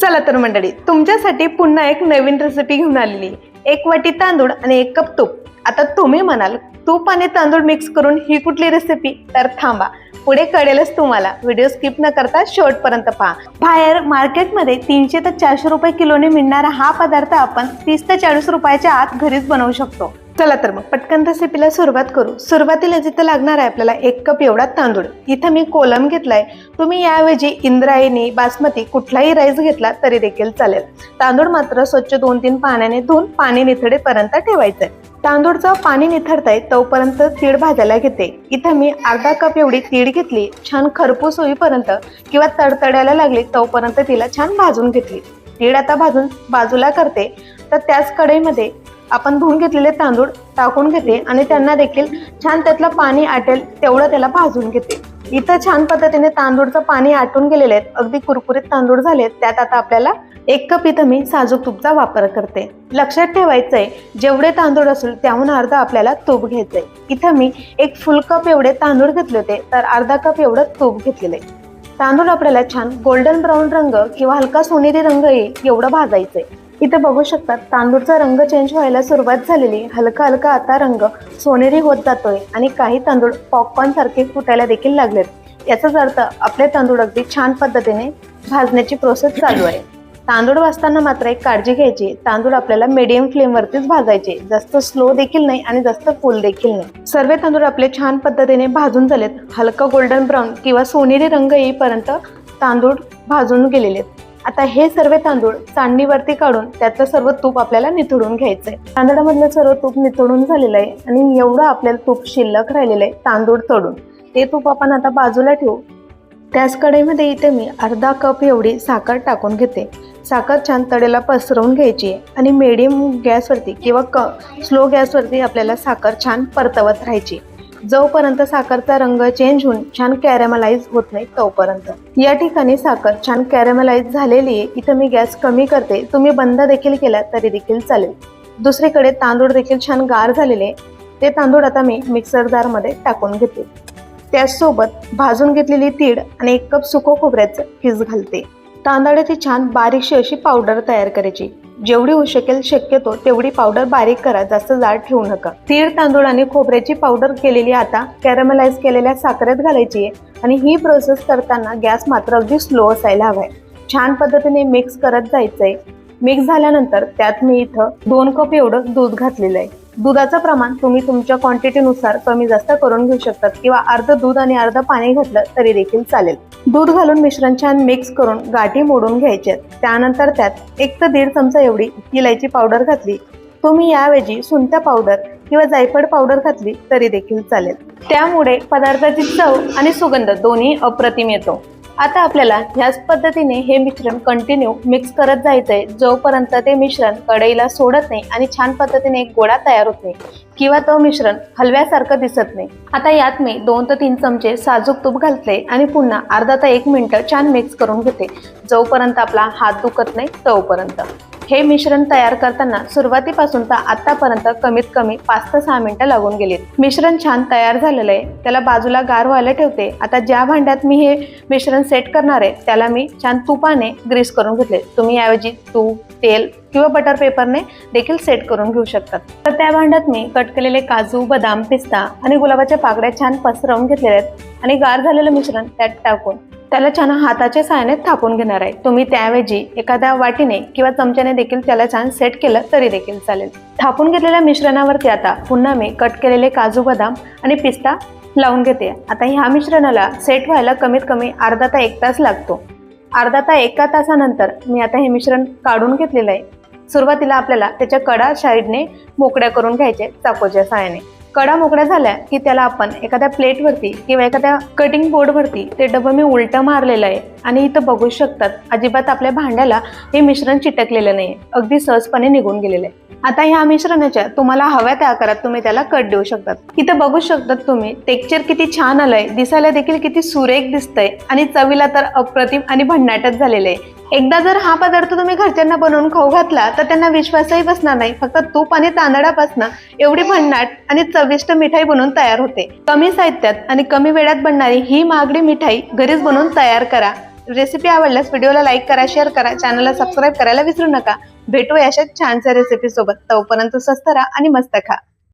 चला तर मंडळी तुमच्यासाठी पुन्हा एक नवीन रेसिपी घेऊन आलेली एक वाटी तांदूळ आणि एक कप तूप. आता तुम्ही म्हणाल तूप आणि तांदूळ मिक्स करून ही कुठली रेसिपी तर थांबा पुढे कळेलच तुम्हाला. व्हिडिओ स्किप न करता शेवटपर्यंत पहा. बाहेर मार्केटमध्ये तीनशे ते चारशे रुपये किलोने मिळणारा हा पदार्थ आपण तीस ते चाळीस रुपयाच्या आत घरीच बनवू शकतो. चला तर मग पटकन रेसिपीला सुरुवात करू. सुरुवातीला जिथं लागणार आहे आपल्याला एक कप एवढा तांदूळ. इथं मी कोलम घेतलाय. तुम्ही याऐवजी इंद्रायणी बासमती कुठलाही राईस घेतला तरी देखील चालेल. तांदूळ मात्र स्वच्छ दोन तीन पाण्याने धुवून पाणी निथळेपर्यंत ठेवायचंय. तांदूळचं पाणी निथडताय तोपर्यंत तीळ भाजायला घेते. इथं मी अर्धा कप एवढी तीळ घेतली. छान खरपूस होईपर्यंत किंवा तडतडायला लागली तोपर्यंत तिला छान भाजून घेतली. तीळ आता भाजून बाजूला करते. तर त्याच कढईमध्ये आपण धुवून घेतलेले तांदूळ टाकून घेते आणि त्यांना देखील छान त्यातलं पाणी आटेल तेवढं त्याला भाजून घेते. इथं छान पद्धतीने तांदूळचं पाणी आटून गेलेले आहेत अगदी कुरकुरीत तांदूळ झाले त्यात आता आपल्याला एक कप इथं मी साजूक तूपचा वापर करते. लक्षात ठेवायचंय जेवढे तांदूळ असेल त्याहून अर्धा आपल्याला तूप घ्यायचंय. इथं मी एक फुल कप एवढे तांदूळ घेतले होते तर अर्धा कप एवढं तूप घेतलेलं आहे. तांदूळ आपल्याला छान गोल्डन ब्राऊन रंग किंवा हलका सोनेरी रंग येईल एवढं भाजायचंय. इथं बघू शकतात तांदूळचा रंग चेंज व्हायला सुरुवात झालेली. हलका हलका आता रंग सोनेरी होत जातोय आणि काही तांदूळ पॉपकॉर्न सारखे फुटायला देखील लागलेत. याचाच अर्थ आपले तांदूळ अगदी छान पद्धतीने भाजण्याची प्रोसेस चालू आहे. तांदूळ भाजताना मात्र एक काळजी घ्यायची. तांदूळ आपल्याला मीडियम फ्लेमवरतीच भाजायचे. जास्त स्लो देखील नाही आणि जास्त फुल देखील नाही. सर्व तांदूळ आपले छान पद्धतीने भाजून झालेत. हलका गोल्डन ब्राऊन किंवा सोनेरी रंग येईपर्यंत तांदूळ भाजून गेलेले आहेत आता हे सर्व तांदूळ चांदणीवरती काढून त्यातलं सर्व तूप आपल्याला निथळून घ्यायचंय. तांदळामधलं सर्व तूप निथळून झालेलं आहे आणि एवढं आपल्याला तूप शिल्लक राहिलेलं आहे तांदूळ तळून. ते तूप आपण आता बाजूला ठेवू. त्याच कढईमध्ये इथे मी अर्धा कप एवढी साखर टाकून घेते. साखर छान तडेला पसरवून घ्यायची आहे आणि मिडियम गॅसवरती किंवा क स्लो गॅसवरती आपल्याला साखर छान परतवत राहायची जोपर्यंत साखरचा रंग चेंज होऊन छान कॅरेमलाइज होत नाही तोपर्यंत. या ठिकाणी साखर छान कॅरेमलाइज झालेली आहे. इथं मी गॅस कमी करते. तुम्ही बंद देखील केला तरी देखील चालेल. दुसरीकडे तांदूळ देखील छान गार झालेले ते तांदूळ आता मी मिक्सर जारमध्ये टाकून घेते. त्याचसोबत भाजून घेतलेली तीळ आणि एक कप सुको खोबऱ्याचं किस घालते. तांदळाची छान बारीकशी अशी पावडर तयार करायची. जेवढी होऊ शकेल शक्यतो तेवढी पावडर बारीक करा जास्त जाड ठेवू नका. तीळ तांदूळ आणि खोबऱ्याची पावडर केलेली आता कॅरमलाइज केलेल्या साखरेत घालायची आहे आणि ही प्रोसेस करताना गॅस मात्र अगदी स्लो असायला हवाय. छान पद्धतीने मिक्स करत जायचंय. मिक्स झाल्यानंतर त्यात मी इथं दोन कप एवढं दूध घातलेलं आहे. दुधाचं प्रमाण तुम्ही तुमच्या क्वांटिटीनुसार कमी जास्त करून घेऊ शकतात किंवा अर्ध दूध आणि अर्ध पाणी घातलं तरी देखील चालेल. दूध घालून मिश्रण छान मिक्स करून गाठी मोडून घ्यायचे. त्यानंतर त्यात एक ते दीड चमचा एवढी इलायची पावडर घातली. तुम्ही याऐवजी सुंत्या पावडर किंवा जायफळ पावडर घातली तरी देखील चालेल. त्यामुळे पदार्थाची चव आणि सुगंध दोन्ही अप्रतिम येतो. आता आपल्याला ह्याच पद्धतीने हे मिश्रण कंटिन्यू मिक्स करत जायचंय. जोपर्यंत ते मिश्रण कढईला सोडत नाही आणि छान पद्धतीने एक गोळा तयार होत नाही किंवा तो मिश्रण हलव्यासारखं दिसत नाही. आता यात मी दोन ते तीन चमचे साजूक तूप घालते आणि पुन्हा अर्धा ते एक मिनिट छान मिक्स करून घेते. जोपर्यंत आपला हात दुखत नाही तोपर्यंत. हे मिश्रण तयार करताना सुरुवातीपासून तर आतापर्यंत कमीत कमी पाच ते सहा मिनिटं लागून गेलीत. मिश्रण छान तयार झालेलं आहे. त्याला बाजूला गार व्हायला ठेवते. आता ज्या भांड्यात मी हे मिश्रण सेट करणार आहे त्याला मी छान तुपाने ग्रीस करून घेतले तुम्ही याऐवजी तूप तेल किंवा बटर पेपरने देखील सेट करून घेऊ शकतात. तर त्या भांड्यात मी कट केलेले काजू बदाम पिस्ता आणि गुलाबाच्या पाकड्या छान पसरवून घेतलेल्या आहेत आणि गार झालेलं मिश्रण त्यात टाकून त्याला छान हाताच्या सहाय्याने थापून घेणार आहे. तुम्ही त्याऐवजी एखाद्या वाटीने किंवा चमच्याने देखील त्याला छान सेट केलं तरी देखील चालेल. थापून घेतलेल्या मिश्रणावरती आता पुन्हा मी कट केलेले काजू बदाम आणि पिस्ता लावून घेते. आता ह्या मिश्रणाला सेट व्हायला कमीत कमी अर्धा ता एक तास लागतो. अर्धा ता एका तासानंतर मी आता हे मिश्रण काढून घेतलेलं आहे. सुरुवातीला आपल्याला त्याच्या कडा साईडने मोकड्या करून घ्यायचे चाकूच्या सहाय्याने कडा मोकळ्या झाल्या की त्याला आपण एखाद्या प्लेटवरती किंवा एखाद्या कटिंग बोर्डवरती ते डबं मी उलटं मारलेलं आहे. आणि इथं बघू शकतात अजिबात आपल्या भांड्याला हे मिश्रण चिटकलेलं नाही अगदी सहजपणे निघून गेलेलं आहे. आता ह्या मिश्रणाच्या तुम्हाला हव्या त्या आकारात तुम्ही त्याला कट देऊ शकतात. इथं बघू शकतात तुम्ही टेक्चर किती छान आलंय दिसायला देखील किती सुरेख दिसतंय. आणि चवीला तर अप्रतिम आणि भन्नाटच झालेलं आहे. एकदा जर हा पदार्थ तुम्ही घरच्यांना बनवून खाऊ घातला तर त्यांना विश्वासही बसणार नाही. फक्त तूप आणि तांदळापासून एवढी भन्नाट आणि चविष्ट मिठाई बनवून तयार होते. कमी साहित्यात आणि कमी वेळात बनणारी ही महागडी मिठाई घरीच बनवून तयार करा. रेसिपी आवडल्यास व्हिडिओला लाईक करा शेअर करा चॅनलला सबस्क्राईब करायला विसरू नका. भेटूया अशा छानशा रेसिपी सोबत तोपर्यंत स्वस्त राहा आणि मस्त खा.